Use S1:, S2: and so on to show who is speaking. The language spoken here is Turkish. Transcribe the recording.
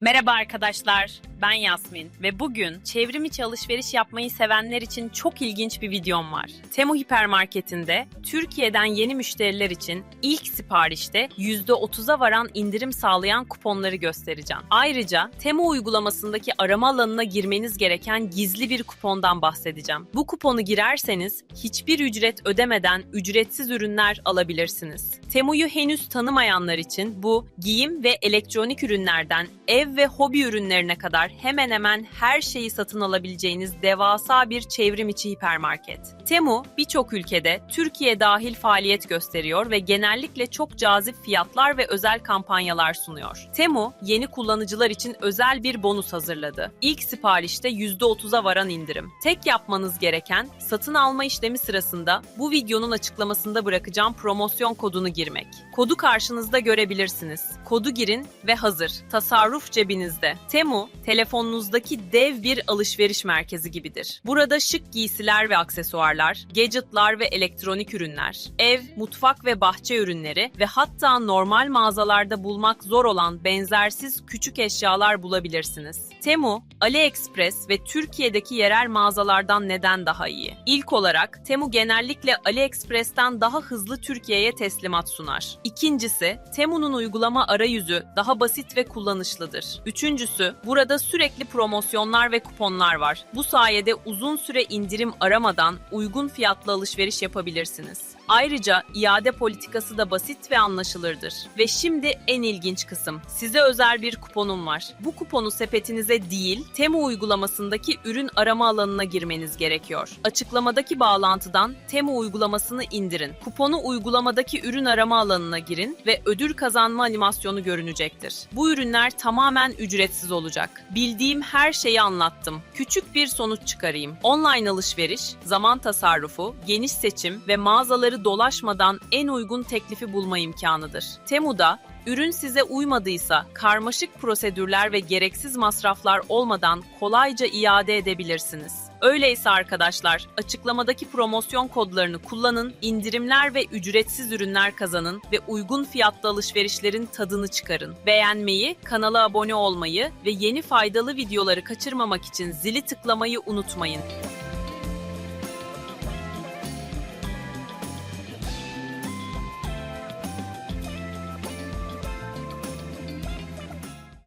S1: Merhaba arkadaşlar, ben Yasmin ve bugün çevrim içi alışveriş yapmayı sevenler için çok ilginç bir videom var. Temu Hipermarket'inde Türkiye'den yeni müşteriler için ilk siparişte %30'a varan indirim sağlayan kuponları göstereceğim. Ayrıca Temu uygulamasındaki arama alanına girmeniz gereken gizli bir kupondan bahsedeceğim. Bu kuponu girerseniz hiçbir ücret ödemeden ücretsiz ürünler alabilirsiniz. Temu'yu henüz tanımayanlar için bu giyim ve elektronik ürünlerden ev ve hobi ürünlerine kadar hemen hemen her şeyi satın alabileceğiniz devasa bir çevrim içi hipermarket. Temu birçok ülkede Türkiye dahil faaliyet gösteriyor ve genellikle çok cazip fiyatlar ve özel kampanyalar sunuyor. Temu yeni kullanıcılar için özel bir bonus hazırladı. İlk siparişte %30'a varan indirim. Tek yapmanız gereken satın alma işlemi sırasında bu videonun açıklamasında bırakacağım promosyon kodunu girmek. Kodu karşınızda görebilirsiniz. Kodu girin ve hazır. Tasarruf cebinizde. Temu, telefonunuzdaki dev bir alışveriş merkezi gibidir. Burada şık giysiler ve aksesuarlar, gadgetlar ve elektronik ürünler, ev, mutfak ve bahçe ürünleri ve hatta normal mağazalarda bulmak zor olan benzersiz küçük eşyalar bulabilirsiniz. Temu, AliExpress ve Türkiye'deki yerel mağazalardan neden daha iyi? İlk olarak Temu genellikle AliExpress'ten daha hızlı Türkiye'ye teslimat sunar. İkincisi, Temu'nun uygulama arayüzü daha basit ve kullanışlıdır. Üçüncüsü, burada sürekli promosyonlar ve kuponlar var. Bu sayede uzun süre indirim aramadan uygun fiyatlı alışveriş yapabilirsiniz. Ayrıca iade politikası da basit ve anlaşılırdır. Ve şimdi en ilginç kısım. Size özel bir kuponum var. Bu kuponu sepetinize değil, Temu uygulamasındaki ürün arama alanına girmeniz gerekiyor. Açıklamadaki bağlantıdan Temu uygulamasını indirin. Kuponu uygulamadaki ürün arama alanına girin ve ödül kazanma animasyonu görünecektir. Bu ürünler tamamen ücretsiz olacak. Bildiğim her şeyi anlattım. Küçük bir sonuç çıkarayım. Online alışveriş, zaman tasarrufu, geniş seçim ve mağazaları dolaşmadan en uygun teklifi bulma imkanıdır. Temu'da ürün size uymadıysa karmaşık prosedürler ve gereksiz masraflar olmadan kolayca iade edebilirsiniz. Öyleyse arkadaşlar, açıklamadaki promosyon kodlarını kullanın, indirimler ve ücretsiz ürünler kazanın ve uygun fiyatlı alışverişlerin tadını çıkarın. Beğenmeyi, kanala abone olmayı ve yeni faydalı videoları kaçırmamak için zili tıklamayı unutmayın.